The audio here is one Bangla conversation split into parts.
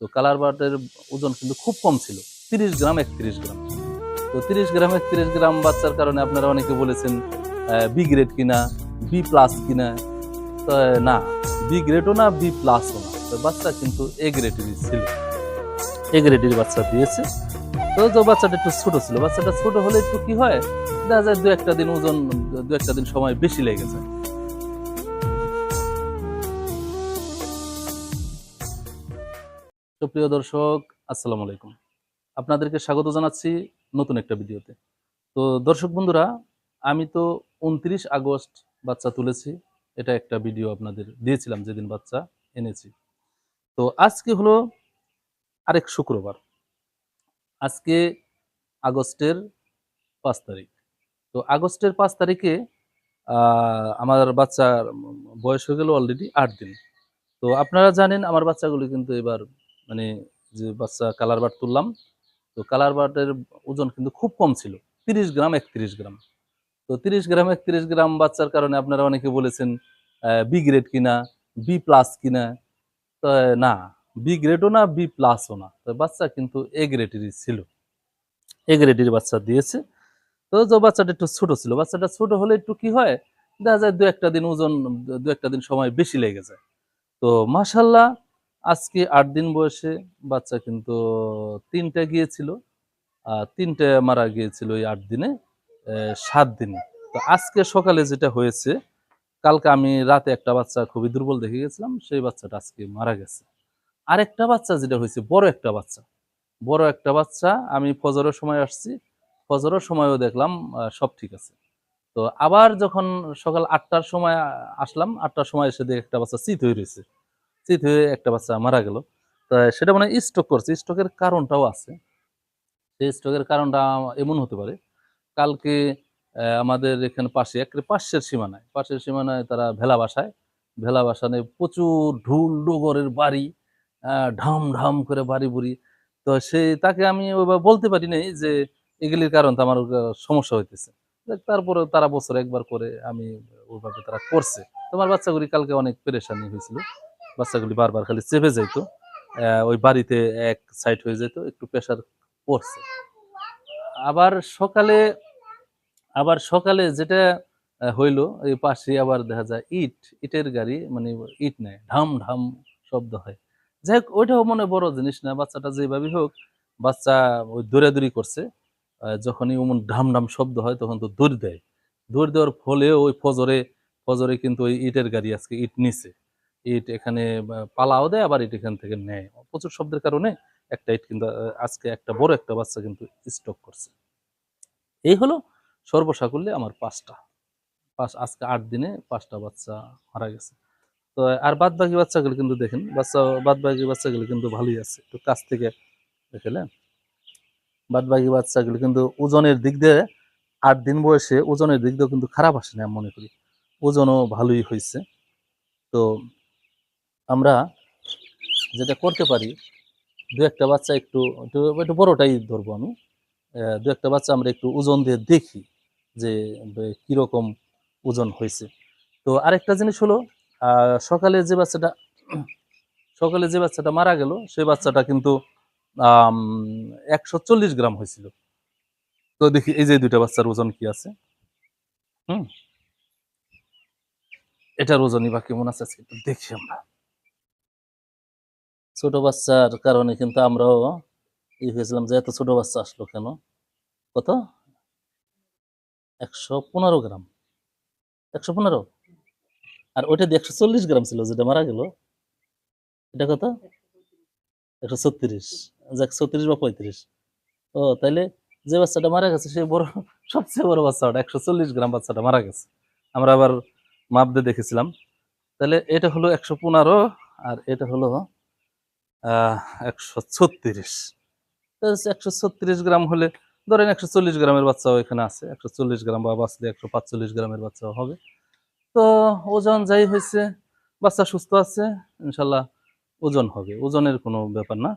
তো কালার বার্ডের ওজন কিন্তু খুব কম ছিল, তিরিশ গ্রাম একত্রিশ গ্রাম। তো তিরিশ গ্রাম একত্রিশ গ্রাম বাচ্চার কারণে আপনারা অনেকে বলেছেন বি গ্রেড কিনা বি প্লাস কিনা। তো না বি গ্রেডও না বি প্লাসও না। তো বাচ্চা কিন্তু এ গ্রেডেরই ছিল। এ গ্রেডের বাচ্চা দিয়েছে। তো যে বাচ্চাটা একটু ছোটো ছিল। বাচ্চাটা ছোট হলে একটু কি হয়, দেখা যায় দু একটা দিন ওজন, দু একটা দিন সময় বেশি লেগে যায়। সুপ্রিয় দর্শক, আসসালামু আলাইকুম। আপনাদেরকে স্বাগত জানাচ্ছি নতুন একটা ভিডিওতে। তো দর্শক বন্ধুরা, আমি তো উনত্রিশ আগস্ট বাচ্চা তুলেছি, এটা একটা ভিডিও আপনাদের দিয়েছিলাম যেদিন বাচ্চা এনেছি। তো আজকে হলো আরেক শুক্রবার। আজকে আগস্টের পাঁচ তারিখ। তো আগস্টের পাঁচ তারিখে আমার বাচ্চার বয়স হয়ে গেল অলরেডি আট দিন। তো আপনারা জানেন, আমার বাচ্চাগুলি কিন্তু এবার মানে যে বাচ্চা কালার বার্ড তুললাম, তো কালার বার্ডের ওজন কিন্তু খুব কম ছিল। তিরিশ গ্রাম, একত্রিশ গ্রাম। তো তিরিশ গ্রাম, একত্রিশ গ্রাম বাচ্চার কারণে আপনারা অনেকে বলেছেন বি গ্রেড কিনা বি প্লাস কিনা। তো, না বি গ্রেডও না বি প্লাসও না। তো বাচ্চা কিন্তু এ গ্রেডেরই ছিল। এ গ্রেডের বাচ্চা দিয়েছে। তো যে বাচ্চাটা একটু ছোট ছিল, বাচ্চাটা ছোট হলে একটু কি হয়, দেখা যায় দু একটা দিন ওজন দু একটা দিন সময় বেশি লেগে যায়। তো মাশাল্লাহ আজকে আট দিন বয়সে বাচ্চা কিন্তু তিনটা গিয়েছিল তিনটে মারা গিয়েছিল এই আট দিনে সাত দিনে। তো আজকে সকালে যেটা হয়েছে, কালকে আমি রাতে একটা বাচ্চা খুবই দুর্বল দেখে গেছিলাম, সেই বাচ্চাটা আজকে মারা গেছে। আরেকটা বাচ্চা যেটা হয়েছে, বড় একটা বাচ্চা। বড় একটা বাচ্চা, আমি ফজরের সময় আসছি, ফজরের সময়ও দেখলাম সব ঠিক আছে। তো আবার যখন সকাল আটটার সময় আসলাম, আটটার সময় এসে দেখে একটা বাচ্চা চিত হয়ে রয়েছে। চিত হয়ে একটা বাচ্চা মারা গেল। তা সেটা মানে স্ট্রোক করছে। স্ট্রোকের কারণটাও আছে। সেই স্ট্রোকের কারণটা এমন হতে পারে। কালকে আমাদের এখানে পাশে এক পাশের সীমানায় পাশের সীমানায় তারা ভেলা বাসায়, ভেলা বাসানে প্রচুর ঢুল ডোগরের বাড়ি ঢাম ঢাম করে বাড়ি বুড়ি। তো সেই তাকে আমি বলতে পারি নাই যে, এগুলির কারণ তো আমার সমস্যা হইতেছে। তারপরে তারা বছর একবার করে আমি ওইভাবে তারা করছে। তোমার বাচ্চাগুলি কালকে অনেক পেরেশানি হয়েছিল। বাচ্চাগুলি বারবার খালি চেপে আহ, ওই বাড়িতে এক সাইড হয়ে যেত একটু প্রেশার পড়ছে। আবার সকালে আবার সকালে যেটা হইল এই পাশে আবার দেখা যায় ইট ইটের গাড়ি মানে ইট নেয় ঢাম ঢাম শব্দ হয়। যাই হোক ওইটাও মনে বড় জিনিস না বাচ্চাটা যেভাবেই হোক বাচ্চা ওই দৌড়াদৌড়ি করছে যখনই ওমন ঢাম ঢাম শব্দ হয় তখন তো দৌড় দেয়। দৌড় দেওয়ার ফলে ওই ফজরে ফজরে কিন্তু ওই ইটের গাড়ি আজকে ইট নিছে। ইট এখানে পালাও দেয়, আবার ইট এখান থেকে নেয়। প্রচুর শব্দের কারণে একটা ইট কিন্তু আজকে একটা বড় একটা বাচ্চা কিন্তু স্টক করছে। এই হলো সর্বসাকুল্যে আমার পাঁচটা। পাঁচ, আজকে আট দিনে পাঁচটা বাচ্চা মারা গেছে। তো, আর বাদ বাকি বাচ্চাগুলো কিন্তু দেখেন, বাচ্চা বাদ বাকি বাচ্চাগুলো কিন্তু ভালোই আছে। একটু কাছ থেকে দেখলেন বাদ বাকি বাচ্চাগুলো কিন্তু ওজনের দিক দিয়ে আট দিন বয়সে ওজনের দিক দিয়েও কিন্তু খারাপ আসে না মনে করি। ওজনও ভালোই হয়েছে তো আমরা যেটা করতে পারি, দু একটা বাচ্চা একটু একটু একটু বড়টাই ধরবো আমি। দু একটা বাচ্চা আমরা একটু ওজন দিয়ে দেখি যে কীরকম ওজন হয়েছে। তো আরেকটা জিনিস হলো সকালে যে বাচ্চাটা, সকালে যে বাচ্চাটা মারা গেল, সেই বাচ্চাটা কিন্তু একশো চল্লিশ গ্রাম হয়েছিল। তো দেখি এই যে দুইটা বাচ্চার ওজন কি আছে। হুম? এটার ওজনই বা কেমন আছে দেখি আমরা। ছোট বাচ্চার কারণে কিন্তু আমরাও ই হয়েছিলাম যে এত ছোট বাচ্চা আসলো কেন? কত? একশো পনেরো গ্রাম। একশো পনেরো? আর ওইটা দিয়ে একশো চল্লিশ গ্রাম ছিল যেটা মারা গেল। এটা কত? একশো ছত্রিশ। যাক, ছত্রিশ বা পঁয়ত্রিশ। ও, তাইলে যে বাচ্চাটা মারা গেছে সে বড়, সবচেয়ে বড় বাচ্চাটা, একশো চল্লিশ গ্রাম বাচ্চাটা মারা গেছে। আমরা আবার মাপ দিয়ে দেখেছিলাম। তাহলে এটা হলো একশো পনেরো আর এটা হলো একশো ছত্রিশ। একশো ছত্রিশ গ্রাম হলে ধরেন একশো চল্লিশ গ্রামের বাচ্চাও এখানে আছে। একশো চল্লিশ গ্রাম বা বাঁচলে একশো পাঁচচল্লিশ গ্রামের বাচ্চাও হবে। তো ওজন যাই হয়েছে, বাচ্চা সুস্থ আছে, ইনশাল্লাহ ওজন হবে। ওজনের কোনো ব্যাপার না।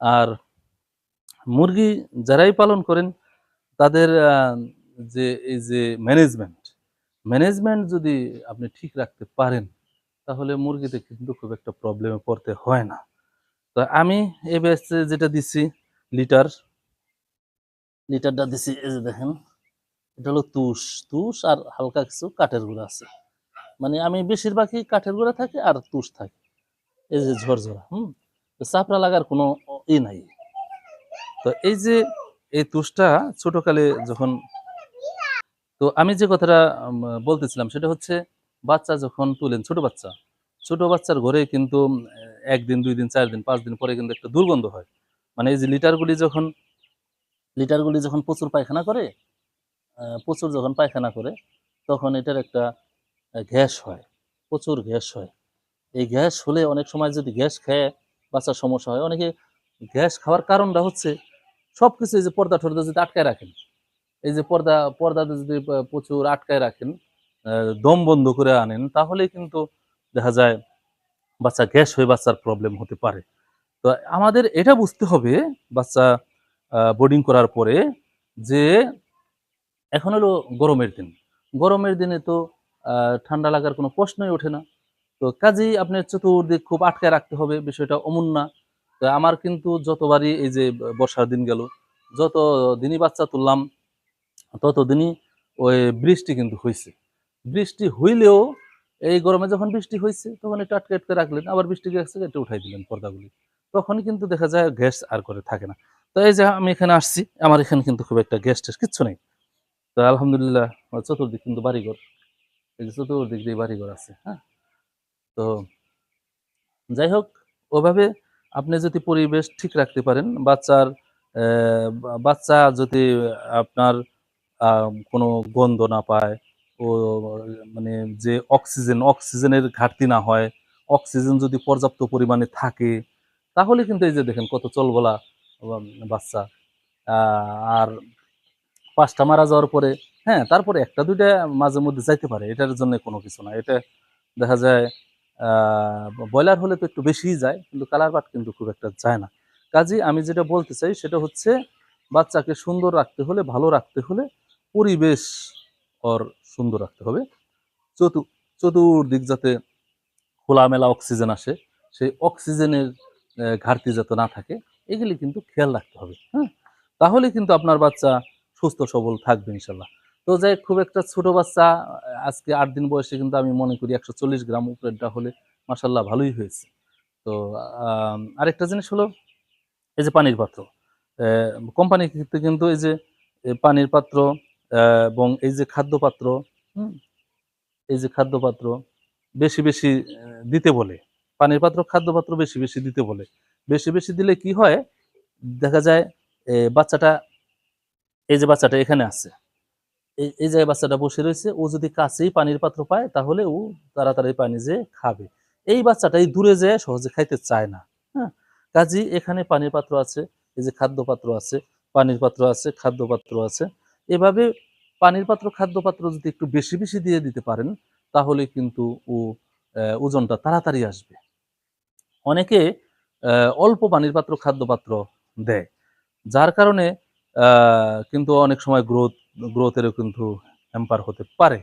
আর মুরগি যারাই পালন করেন, তাদের যে, এই যে ম্যানেজমেন্ট ম্যানেজমেন্ট যদি আপনি ঠিক রাখতে পারেন, তাহলে মুরগিতে কিন্তু খুব একটা প্রবলেমে পড়তে হয় না। তো আমি এই ব্যাচে যেটা দিছি, লিটার। লিটারটা দিছি এই যে দেখেন, এটা হলো তুষ। তুষ আর হালকা কিছু কাঠের গুঁড়া আছে। মানে আমি বেশিরভাগই কাঠের গুঁড়া থাকে আর তুষ থাকে। এই যে ঝরঝরা, হুম? তো চাপড়া লাগার কোনো ই নাই। তো এই যে এই তুষটা ছোটকালে যখন তো আমি যে কথাটা বলতেছিলাম সেটা হচ্ছে বাচ্চা যখন তুলেন, ছোট বাচ্চা ছোট বাচ্চার ঘরে কিন্তু একদিন, দুই দিন, চার দিন, পাঁচ দিন পরে কিন্তু একটা দুর্গন্ধ হয়। মানে এই যে লিটারগুলি যখন লিটারগুলি যখন প্রচুর পায়খানা করে প্রচুর যখন পায়খানা করে, তখন এটার একটা গ্যাস হয়। প্রচুর গ্যাস হয়। এই গ্যাস হলে অনেক সময় যদি গ্যাস খেয়ে বাচ্চার সমস্যা হয়, অনেকে গ্যাস খাওয়ার কারণটা হচ্ছে সব কিছু এই যে পর্দা টর্দা যদি আটকায় রাখেন, এই যে পর্দা, পর্দাতে যদি প্রচুর আটকায় রাখেন দম বন্ধ করে আনেন তাহলে কিন্তু দেখা যায় বাচ্চা গ্যাস হয়ে বাচ্চার প্রবলেম হতে পারে। তো আমাদের এটা বুঝতে হবে বাচ্চা বোর্ডিং করার পরে যে এখন হলো গরমের দিন। গরমের দিনে তো ঠান্ডা লাগার কোনো প্রশ্নই ওঠে না। তো কাজেই আপনার চতুর্দিক খুব আটকায় রাখতে হবে, বিষয়টা অমন না। তো আমার কিন্তু যতবারই এই যে বর্ষার দিন গেল, যত দিনই বাচ্চা তুললাম, ততদিনই ওই বৃষ্টি কিন্তু হয়েছে বৃষ্টি হইলেও এই গরমে যখন বৃষ্টি হয়েছে তখন একটু আটকে আটকে রাখলেন, আবার বৃষ্টি গেছে, একটু উঠাই দিলেন পর্দাগুলি। তখন কিন্তু দেখা যায় গ্যাস আর করে থাকে না। তো এই যে আমি এখানে আসছি, আমার এখানে কিন্তু খুব একটা গ্যাস ট্যাস কিচ্ছু নেই। তো আলহামদুলিল্লাহ চতুর্দিক কিন্তু বাড়িঘর। এই যে চতুর্দিক দিয়ে বাড়িঘর আছে হ্যাঁ? তো যাই হোক, ওভাবে আপনি যদি পরিবেশ ঠিক রাখতে পারেন, বাচ্চার বাচ্চা যদি আপনার কোনো গন্ধ না পায় ও মানে যে অক্সিজেন অক্সিজেনের ঘাটতি না হয় অক্সিজেন যদি পর্যাপ্ত পরিমাণে থাকে তাহলে কিন্তু এই যে দেখেন কত চলবলা উম, বাচ্চা। আর পাঁচটা মারা যাওয়ার পরে হ্যাঁ তারপরে একটা দুইটা মাঝে মধ্যে যাইতে পারে এটার জন্য কোনো কিছু না। এটা দেখা যায় ব্রয়লার হলে তো একটু বেশিই যায় কিন্তু কালার বাট কিন্তু খুব একটা যায় না। কাজেই আমি যেটা বলতে চাই সেটা হচ্ছে বাচ্চাকে সুন্দর রাখতে হলে ভালো রাখতে হলে পরিবেশ ওর সুন্দর রাখতে হবে। চতু, চতুর্দিক যাতে খোলামেলা অক্সিজেন আসে, সেই অক্সিজেনের ঘাটতি যাতে না থাকে, এগুলি কিন্তু খেয়াল রাখতে হবে হ্যাঁ? তাহলে কিন্তু আপনার বাচ্চা সুস্থ, সবল থাকবে ইনশাল্লাহ তো যাই খুব একটা ছোট বাচ্চা, আজকে আট দিন বয়সে কিন্তু আমি মনে করি একশো চল্লিশ গ্রাম উপরেরটা হলে মাসাল্লাহ ভালোই হয়েছে। তো আরেকটা জিনিস হলো, এই যে পানির পাত্র কোম্পানি ক্ষেত্রে কিন্তু এই যে পানির পাত্র এবং এই যে খাদ্য পাত্র হুম, এই যে খাদ্য পাত্র বেশি বেশি দিতে বলে। পানির পাত্র খাদ্য পাত্র বেশি বেশি দিতে বলে। বেশি বেশি দিলে কি হয়? দেখা যায় বাচ্চাটা এই যে বাচ্চাটা এখানে আছে এই এই জায়গায় বাচ্চাটা বসে রয়েছে ও যদি কাছেই পানির পাত্র পায় তাহলে ও তাড়াতাড়ি পানি যে খাবে। এই বাচ্চাটাই দূরে যায় সহজে খাইতে চায় না হ্যাঁ? কাজী এখানে পানির পাত্র আছে এই যে খাদ্য পাত্র আছে পানির পাত্র আছে খাদ্য পাত্র আছে। এভাবে পানির পাত্র, খাদ্য পাত্র যদি একটু বেশি বেশি দিয়ে দিতে পারেন, তাহলে কিন্তু ও ওজনটা তাড়াতাড়ি আসবে। অনেকে অল্প পানির পাত্র, খাদ্য পাত্র দেয়, যার কারণে কিন্তু অনেক সময় গ্রোথ, গ্রোথেরও কিন্তু হ্যাম্পার হতে পারে,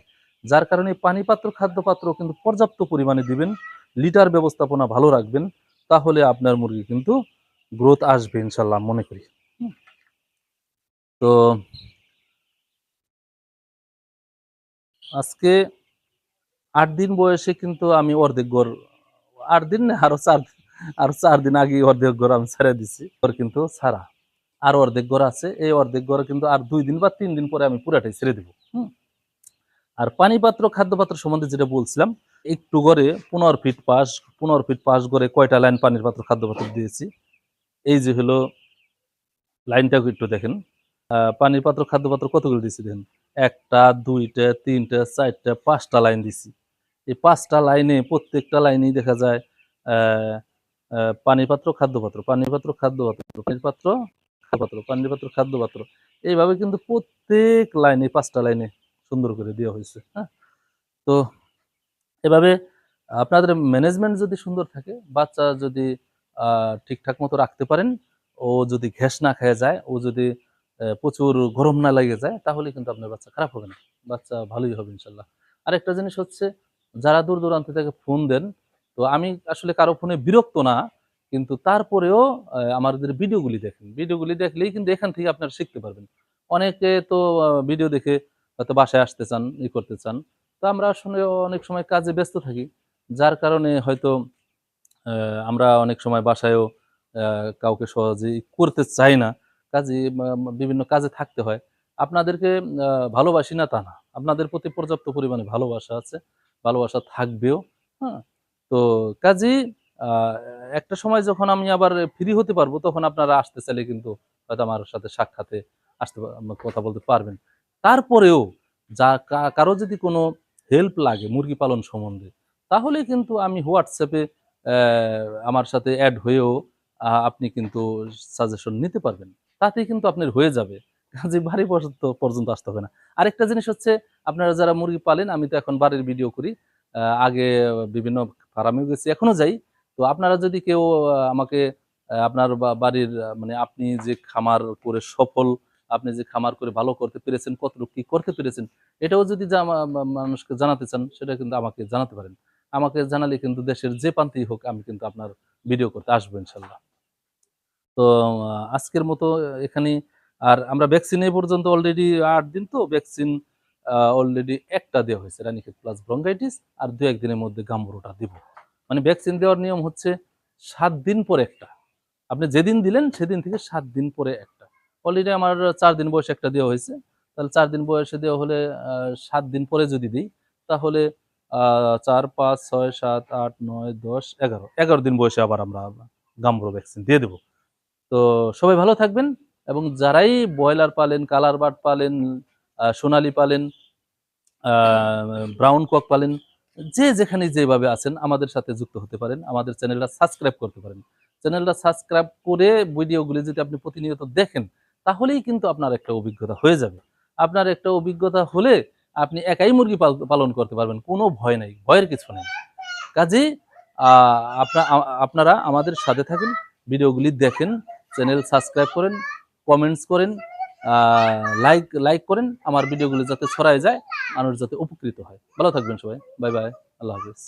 যার কারণে পানি পাত্র, খাদ্য পাত্র কিন্তু পর্যাপ্ত পরিমাণে দিবেন, লিটার ব্যবস্থাপনা ভালো রাখবেন, তাহলে আপনার মুরগি কিন্তু গ্রোথ আসবে ইনশাল্লাহ মনে করি। তো আজকে আট দিন বয়সে কিন্তু আমি অর্ধেক গড় আট দিন না, আরও চার আর চার দিন আগে অর্ধেক গড় আমি ছেড়ে দিছি। ওর কিন্তু ছাড়া। আর অর্ধেক গড় আছে, এই অর্ধেক গড় কিন্তু আর দুই দিন বা তিন দিন পরে আমি পুরাটাই ছেড়ে দিব। আর পানি পাত্র খাদ্য পাত্র সম্বন্ধে যেটা বলছিলাম, একটু করে পনেরো ফিট পাশ, পনেরো ফিট পাশ করে কয়টা লাইন পানির পাত্র খাদ্য পাত্র দিয়েছি। এই যে হলো, লাইনটাকে একটু দেখেন। পানির পাত্র খাদ্য পাত্র কতগুলো দিয়েছি দেখেন? একটা, দুইটা, তিনটা, চারটা, পাঁচটা লাইন দিছি। এই পাঁচটা লাইনে প্রত্যেকটা লাইনেই দেখা যায় পানিপাত্র খাদ্যপাত্র পানির পাত্র, খাদ্য পাত্র, পানির পাত্র, খাদ্য পাত্র, পানির পাত্র, খাদ্য পাত্র, পানির পাত্র, খাদ্য পাত্র। এইভাবে কিন্তু প্রত্যেক লাইনে, পাঁচটা লাইনে সুন্দর করে দেওয়া হয়েছে হ্যাঁ? তো এভাবে আপনাদের ম্যানেজমেন্ট যদি সুন্দর থাকে, বাচ্চা যদি ঠিকঠাক মতো রাখতে পারেন, ও যদি ঘ্যাস না খেয়ে যায়, ও যদি প্রচুর গরম না লেগে যায়, তাহলে কিন্তু আপনার বাচ্চা খারাপ হবে না। বাচ্চা ভালোই হবে ইনশাল্লাহ। আরেকটা জিনিস হচ্ছে, যারা দূর দূরান্ত থেকে ফোন দেন, তো আমি আসলে কারও ফোনে বিরক্ত না, কিন্তু তারপরেও আমাদের ভিডিওগুলি দেখেন। ভিডিওগুলি দেখলেই কিন্তু এখান থেকে আপনারা শিখতে পারবেন। অনেকে তো ভিডিও দেখে হয়তো বাসায় আসতে চান, ই করতে চান। তো আমরা আসলে অনেক সময় কাজে ব্যস্ত থাকি, যার কারণে হয়তো আমরা অনেক সময় বাসায়ও কাউকে সহজে করতে চাই না। কাজে বিভিন্ন কাজে থাকতে হয়। আপনাদেরকে ভালোবাসি না তা না। আপনাদের প্রতি পর্যাপ্ত পরিমাণে ভালোবাসা আছে ভালোবাসা থাকবেও হ্যাঁ? তো কাজী আহ, একটা সময় যখন আমি আবার ফ্রি হতে পারব তখন আপনারা আসতে চাইলে কিন্তু হয়তো আমার সাথে সাক্ষাতে আসতে কথা বলতে পারবেন। তারপরেও যা কারও যদি কোনো হেল্প লাগে মুরগি পালন সম্বন্ধে তাহলে কিন্তু আমি হোয়াটসঅ্যাপে আমার সাথে অ্যাড হয়েও আপনি কিন্তু সাজেশন নিতে পারবেন। তাতেই কিন্তু আপনার হয়ে যাবে। কাজে বাড়ি পর্যন্ত পর্যন্ত আসতে হবে না। আরেকটা জিনিস হচ্ছে, আপনারা যারা মুরগি পালেন, আমি তো এখন বাড়ির ভিডিও করি। আগে বিভিন্ন ফার্মেও গেছি, এখনও যাই। তো আপনারা যদি কেউ আমাকে আপনার বাড়ির মানে আপনি যে খামার করে সফল, আপনি যে খামার করে ভালো করতে পেরেছেন, কতটুকু কি করতে পেরেছেন, এটাও যদি যা- মানুষকে জানাতে চান, সেটা কিন্তু আমাকে জানাতে পারেন। আমাকে জানালে কিন্তু দেশের যে প্রান্তেই হোক, আমি কিন্তু আপনার ভিডিও করতে আসব, ইনশাল্লাহ। তো আজকের মতো এখানে আর আমরা ভ্যাকসিন এই পর্যন্ত অলরেডি আট দিন তো ভ্যাকসিন অলরেডি একটা দেওয়া হয়েছে, রানিক্ষেত প্লাস ব্রঙ্গাইটিস আর দু একদিনের মধ্যে গাম্বুরোটা দিব। মানে ভ্যাকসিন দেওয়ার নিয়ম হচ্ছে সাত দিন পরে একটা। আপনি যেদিন দিলেন, সেদিন থেকে সাত দিন পরে একটা। অলরেডি আমার চার দিন বয়সে একটা দেওয়া হয়েছে। তাহলে চার দিন বয়সে দেওয়া হলে সাত দিন পরে যদি দিই, তাহলে চার, পাঁচ, ছয়, সাত, আট, নয়, দশ, এগারো। এগারো দিন বয়সে আবার আমরা গাম্বুরো ভ্যাকসিন দিয়ে দেবো। তো সবাই ভালো থাকবেন এবং যারাই ব্রয়লার পালেন, কালার বার্ড পালেন সোনালি পালেন ব্রাউন কক পালেন, যে যেখানে যেভাবে আছেন আমাদের সাথে যুক্ত হতে পারেন। আমাদের চ্যানেলটা সাবস্ক্রাইব করতে পারেন। চ্যানেলটা সাবস্ক্রাইব করে ভিডিওগুলি যদি আপনি প্রতিনিয়ত দেখেন, তাহলেই কিন্তু আপনার একটা অভিজ্ঞতা হয়ে যাবে। আপনার একটা অভিজ্ঞতা হলে আপনি একাই মুরগি পালন করতে পারবেন, কোনো ভয় নাই, ভয়ের কিছু নেই। কাজেই আপনারা আমাদের সাথে থাকেন, ভিডিওগুলি দেখেন চ্যানেল সাবস্ক্রাইব করেন কমেন্টস করেন লাইক লাইক করেন, আমার ভিডিওগুলো যাতে ছড়ায় যায়, মানুষ যাতে উপকৃত হয়। ভালো থাকবেন সবাই। বাই বাই আল্লাহ হাফিজ।